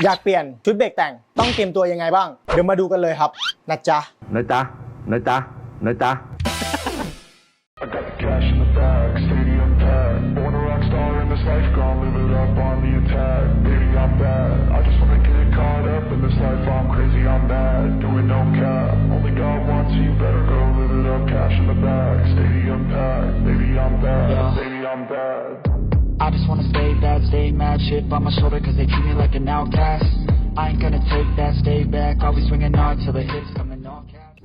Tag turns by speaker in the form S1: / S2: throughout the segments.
S1: อยากเปลี่ยนชุดเบรกแต่งต้องเตรียมตัวยังไงบ้าง เดี๋ยวมาดูกันเลยครับนะจ๊ะ
S2: นะจ๊ะนะจ๊ะนะจ๊ะ
S3: I got the cash in the bag, stadium packed. Born a rock star in this life, gone live it up on
S4: stay mad, shit on my shoulder cause they treat me like an outcast. I ain't gonna take that, stay back, I'll be swinging hard till the hits come in all caps.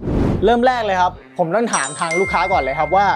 S1: เริ่มแรกเลยครับ ผมต้องถามทางลูกค้าก่อนเลยครับว่า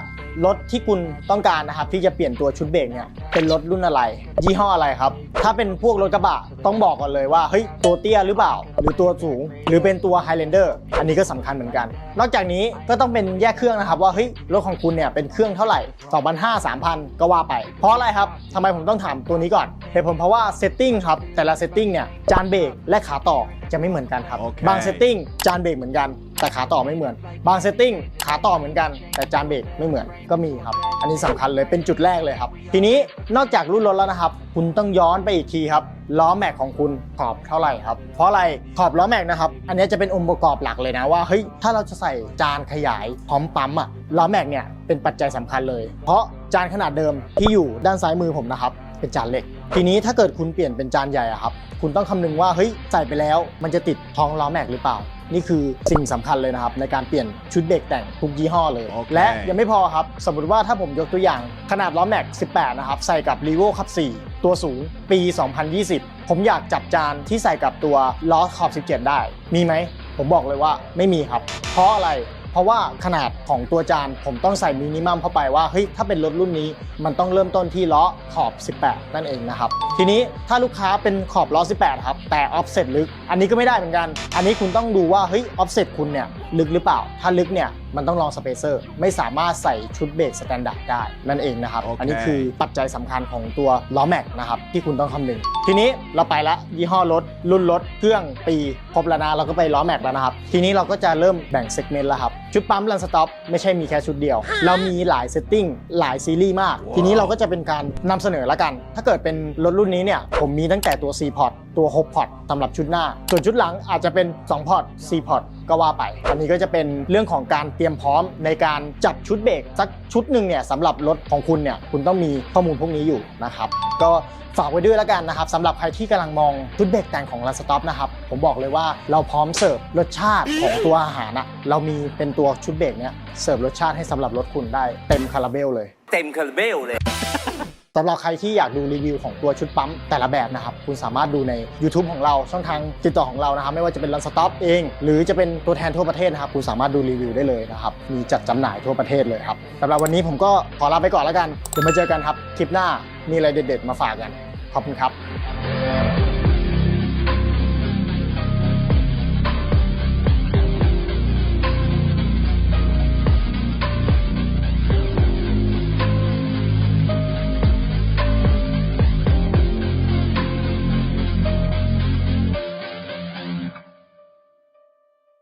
S1: รถที่คุณต้องการนะครับที่จะเปลี่ยนตัวชุดเบรกเนี่ยเป็นรถรุ่นอะไร ยี่ห้ออะไรครับ ถ้าเป็นพวกรถกระบะต้องบอกก่อนเลยว่าเฮ้ยตัวเตี้ยหรือเปล่า หรือตัวสูง หรือเป็นตัว Highlander อันนี้ก็สำคัญเหมือนกัน นอกจากนี้ก็ต้องเป็นแยกเครื่องนะครับ ว่าเฮ้ยรถของคุณเนี่ยเป็นเครื่องเท่าไหร่2,500 3,000 ก็ว่าไป เพราะอะไรครับทำไมผมต้องถามตัวนี้ก่อนเหตุผลเพราะว่าเซตติ้งครับแต่ละเซตติ้งเนี่ยจานเบรกและขาต่อจะไม่เหมือนกันครับ
S2: โอเค
S1: บางเซตติ้งจานเบรกเหมือนกันแต่ขาต่อไม่เหมือน บางเซตติ้งขาต่อเหมือนกัน แต่จานเบรกไม่เหมือนก็มีครับ อันนี้สำคัญเลยเป็นจุดแรกเลยครับ ทีนี้นอกจากรุ่นรถแล้วนะครับ คุณต้องย้อนไปอีกทีครับล้อแม็กของคุณขอบเท่าไหร่ครับ เพราะอะไรขอบล้อแม็กนะครับ อันนี้จะเป็นองค์ประกอบหลักเลยนะว่าเฮ้ยถ้าเราจะใส่จานขยายพร้อมปั๊มอะล้อแม็กเนี่ยเป็นปัจจัยสำคัญเลย เพราะจานขนาดเดิมที่อยู่ด้านซ้ายมือผมนะครับ เป็นจานเหล็ก ทีนี้ถ้าเกิดคุณเปลี่ยนเป็นจานใหญ่อะครับ คุณต้องคำนึงว่าเฮ้ยใส่ไปแล้ว มันจะติดท้องล้อแม็กหรือเปล่า นี่คือสิ่งสำคัญเลยนะครับ ในการเปลี่ยนชุดเบรกแต่งทุกยี่ห้อเลย
S2: โอเค
S1: และยังไม่พอครับ สมมติว่าถ้าผมยกตัวอย่างขนาดล้อแม็ก 18 นะครับ ใส่กับ r e v o ขับ4ตัวสูงปี 2020 ผมอยากจับจานที่ใส่กับตัวล้อขอบ 17 ได้ มีไหม ผมบอกเลยว่าไม่มีครับ เพราะอะไร เพราะว่าขนาดของตัวจานผมต้องใส่มินิมัมเข้าไปว่าเฮ้ยถ้าเป็นรถรุ่นนี้มันต้องเริ่มต้นที่ล้อขอบ 18 นั่นเองนะครับ ทีนี้ถ้าลูกค้าเป็นขอบล้อ 18 ครับ แต่ออฟเซ็ตลึก อันนี้ก็ไม่ได้เหมือนกัน อันนี้คุณต้องดูว่าเฮ้ยออฟเซ็ตคุณเนี่ย ลึกหรือเปล่า ถ้าลึกเนี่ยมันต้องลองสเปเซอร์ไม่สามารถใส่ชุดเบรกสแตนดาร์ดได้นั่นเองนะครับ
S2: โอเค
S1: อันนี้คือปัจจัยสำคัญของตัวล้อแม็กนะครับที่คุณต้องคำนึง ทีนี้เราไปละยี่ห้อรถ รุ่นรถ เครื่องปีครบแล้วนะเราก็ไปล้อแม็กแล้วนะครับ ทีนี้เราก็จะเริ่มแบ่งเซกเมนต์แล้วครับ ชุดปั๊มรันสต็อปไม่ใช่มีแค่ชุดเดียว เรามีหลายเซตติ้งหลายซีรีส์มากทีนี้เราก็จะเป็นการนำเสนอละกัน ถ้าเกิดเป็นรถรุ่นนี้เนี่ยผมมีตั้งแต่ตัว C port ตัว6 port สำหรับชุดหน้า ส่วนชุดหลังอาจจะเป็น2 port C port ก็ว่าไป อันนี้ก็จะเป็นเรื่องของการเตรียมพร้อมในการจัดชุดเบรกสักชุดหนึ่งเนี่ยสำหรับรถของคุณเนี่ยคุณต้องมีข้อมูลพวกนี้อยู่นะครับ ก็ฝากไว้ด้วยแล้วกันนะครับสำหรับใครที่กำลังมองชุดเบรกแต่งของ Run Stop นะครับผมบอกเลยว่าเราพร้อมเสิร์ฟรสชาติของตัวอาหารอะเรามีเป็นตัวชุดเบรกเนี่ยเสิร์ฟรสชาติให้สำหรับรถคุณได้เต็มคาราเบลเลย
S5: เต็มคาราเบลเลย
S1: สำหรับใครที่อยากดูรีวิวของตัวชุดปั๊มแต่ละแบบนะครับ คุณสามารถดูใน YouTube ของเราช่องทางติดต่อของเรานะครับ ไม่ว่าจะเป็นรันสต็อปเอง หรือจะเป็นตัวแทนทั่วประเทศนะครับ คุณสามารถดูรีวิวได้เลยนะครับ มีจัดจำหน่ายทั่วประเทศเลยครับสำหรับวันนี้ผมก็ขอลาไปก่อนแล้วกันเดี๋ยวมาเจอกันครับคลิปหน้ามีอะไรเด็ด ๆ มาฝากกันขอบคุณครับ